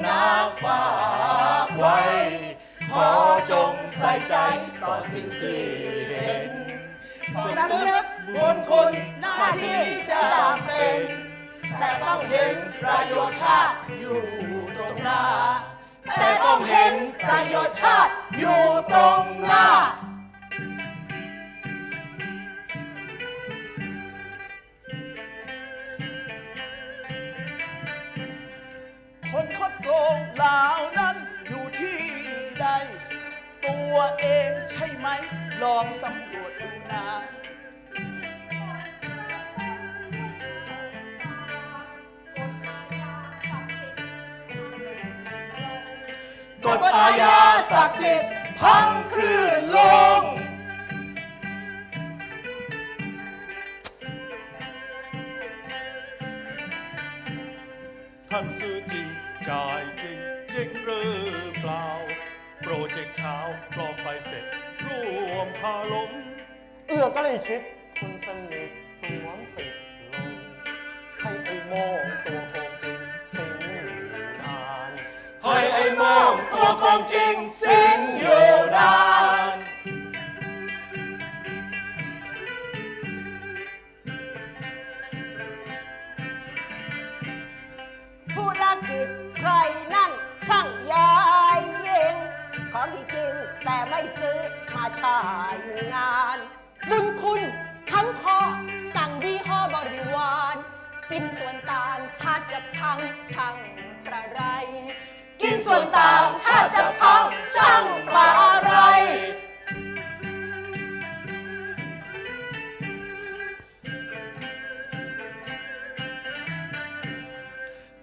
ฝากไว้ ขอจงใส่ใจต่อสิ่งที่เห็นสำนึกบุญคุณหน้าที่จะเป็น แต่ต้องเห็นประโยชน์ชาติอยู่ตรงหน้า แต่ต้องเห็นประโยชน์ชาติอยู่ตรงหน้า ใช่ไหม ลองสำรวจดูนะกฎอาญาศักดิ์สิทธิ์พังคลื่นลง ท่านซื้อจริงจ่ายจริงจริงหรือเปล่า พาลมเอื้อใกล้ชิดคุณสนิทสวมสิทธิ์ลงให้ไอ้โมงตัวโกงจริงสิงอยู่นานให้ไอ้โมองตัวกงจริงสิงอยู่นานธุรกิจใครนั่นช่างยายเยิงของดีจริงแต่ไม่ซื้อ มาฉายงาน บุญคุณทั้อสั่งดีห่อบริวารกินส่วนต่างชาติจะพังช่างกระไร กินส่วนต่างชาติจะพังช่างกว่าอะไร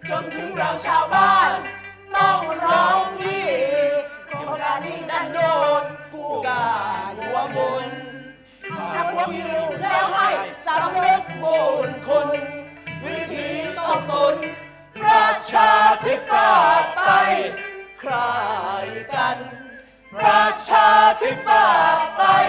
จนถึงเราชาวบ้าน ธิปไตย